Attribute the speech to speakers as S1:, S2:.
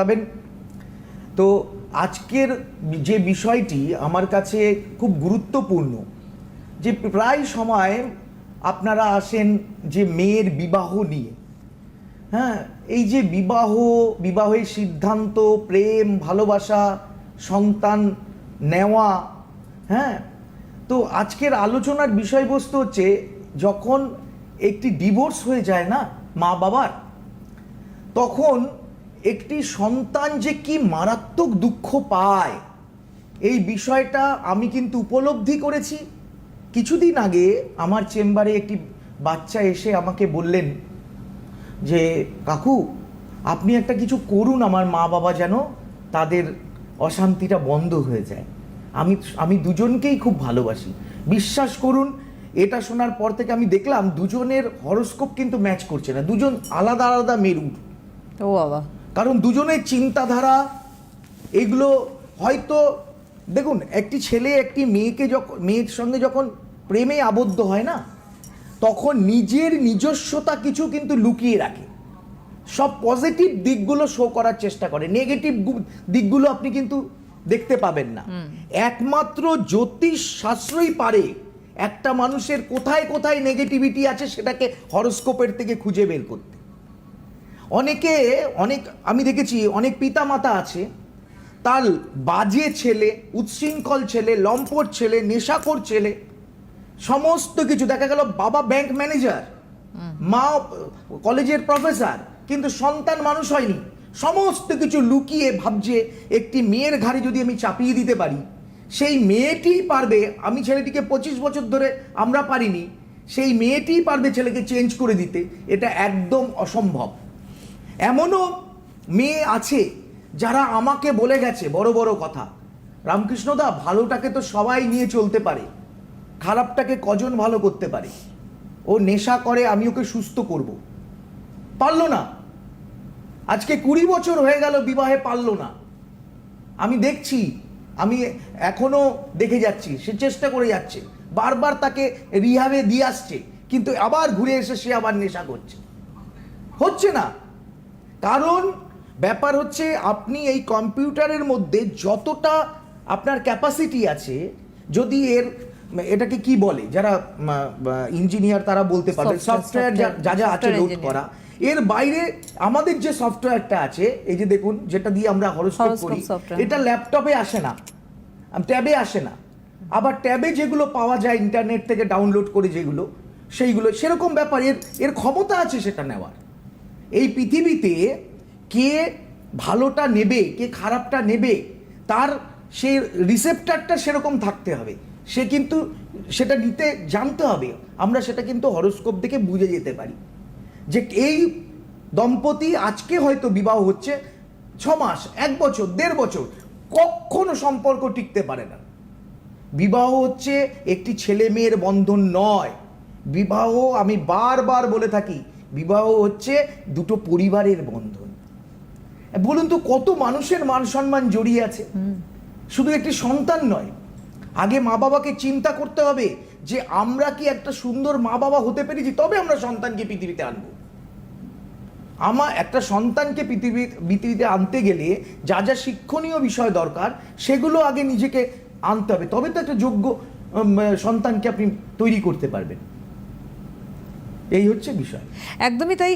S1: পাবেন। তো আজকের যে বিষয়টি আমার কাছে খুব গুরুত্বপূর্ণ, যে প্রায় সময় আপনারা আসেন যে মেয়ের বিবাহ নিয়ে। হ্যাঁ এই যে বিবাহ, বিবাহের সিদ্ধান্ত, প্রেম, ভালোবাসা, সন্তান নেওয়া হ্যাঁ তো আজকের আলোচনার বিষয়বস্তু হচ্ছে যখন একটি ডিভোর্স হয়ে যায় না মা বাবার তখন একটি সন্তান যে কি মারাত্মক দুঃখ পায়, এই বিষয়টা আমি কিন্তু উপলব্ধি করেছি। কিছুদিন আগে আমার চেম্বারে একটি বাচ্চা এসে আমাকে বললেন যে, কাকু, আপনি একটা কিছু করুন আমার মা বাবা যেন তাদের অশান্তিটা বন্ধ হয়ে যায়। আমি আমি দুজনকেই খুব ভালোবাসি। বিশ্বাস করুন, এটা শোনার পর থেকে আমি দেখলাম দুজনের হরস্কোপ কিন্তু ম্যাচ করছে না। দুজন আলাদা আলাদা মেরুর।
S2: ও বাবা।
S1: কারণ দুজনের চিন্তাধারা এগুলো হয়তো দেখুন একটি ছেলে একটি মেয়েকে যখন মেয়ের সঙ্গে যখন প্রেমে আবদ্ধ হয় না তখন নিজের নিজস্বতা কিছু কিন্তু লুকিয়ে রাখে। সব পজিটিভ দিকগুলো শো করার চেষ্টা করে। নেগেটিভ দিকগুলো আপনি কিন্তু দেখতে পাবেন না। একমাত্র জ্যোতিষ শাস্ত্রই পারে একটা মানুষের কোথায় কোথায় নেগেটিভিটি আছে সেটাকে হরস্কোপের থেকে খুঁজে বের করতে। অনেকে, অনেক, আমি দেখেছি অনেক পিতা মাতা আছে, তার বাজে ছেলে, উচ্ছৃঙ্খল ছেলে, লম্পট ছেলে, নেশাখোর ছেলে, সমস্ত কিছু দেখা গেল বাবা ব্যাংক ম্যানেজার মা কলেজের প্রফেসর কিন্তু সন্তান মানুষ হয়নি। সমস্ত কিছু লুকিয়ে ভাবছে, একটি মেয়ের ঘাড়ে যদি আমি চাপিয়ে দিতে পারি, সেই মেয়েটি পারবে, আমি ছেলেটিকে পঁচিশ বছর ধরে আমরা পারিনি, সেই মেয়েটি পারবে ছেলেকে চেঞ্জ করে দিতে, এটা একদম অসম্ভব। এমনও মেয়ে আছে যারা আমাকে বলে গেছে, বড় বড় কথা। রামকৃষ্ণদা, ভালোটাকে তো সবাই নিয়ে চলতে পারে। খারাপটাকে কজন ভালো করতে পারে? ও নেশা করে, আমি ওকে সুস্থ করব। পারল না। আজকে কুড়ি বছর হয়ে গেল, বিবাহে পারল না। আমি দেখছি, আমি এখনও দেখে যাচ্ছি, সে চেষ্টা করে যাচ্ছে। বারবার তাকে রিহাবে দিয়ে আসছে, কিন্তু আবার ঘুরে এসে সে আবার নেশা করছে। হচ্ছে না। কারণ ব্যাপার হচ্ছে আপনি এই কম্পিউটারের মধ্যে যতটা আপনার ক্যাপাসিটি আছে যদি এর এটাকে কি বলে যারা ইঞ্জিনিয়ার তারা বলতে পারবে সফটওয়্যার যা যা আছে লোড করা। এর বাইরে আমাদের যে সফটওয়্যারটা আছে এই যে দেখুন যেটা দিয়ে আমরা হরস্কোপ করি। এটা ল্যাপটপে আসে না। ট্যাবে আসে না। আবার ট্যাবে যেগুলো পাওয়া যায় ইন্টারনেট থেকে ডাউনলোড করে যেগুলো সেইগুলো সেরকম ব্যাপার এর এর ক্ষমতা আছে সেটা নেওয়ার। এই পৃথিবীতে কে ভালোটা নেবে, কে খারাপটা নেবে, তার সেই রিসেপ্টারটা সেরকম থাকতে হবে। সে কিন্তু সেটা নিতে জানতে হবে। আমরা সেটা কিন্তু হরস্কোপ দেখে বুঝে যেতে পারি। যে এই দম্পতি আজকে হয়তো বিবাহ হচ্ছে ছ মাস, এক বছর, দেড় বছর, কখনো সম্পর্ক টিকতে পারে না। বিবাহ হচ্ছে একটি ছেলে মেয়ের বন্ধন নয়। বিবাহ আমি বারবার বলে থাকি বিবাহ হচ্ছে দুটো পরিবারের বন্ধন। বলুন তো কত মানুষের মান সম্মান জড়িয়ে আছে। শুধু একটি সন্তান নয় আগে মা বাবাকে চিন্তা করতে হবে যে আমরা কি একটা সুন্দর মা বাবা হতে পেরেছি তবে আমরা সন্তানকে পৃথিবীতে আনব। আমার একটা সন্তানকে পৃথিবী পৃথিবীতে আনতে গেলে যা যা শিক্ষণীয় বিষয় দরকার সেগুলো আগে নিজেকে আনতে হবে। তবে তো একটা যোগ্য সন্তানকে আপনি তৈরি করতে পারবেন। এই হচ্ছে বিষয়।
S2: একদমই তাই।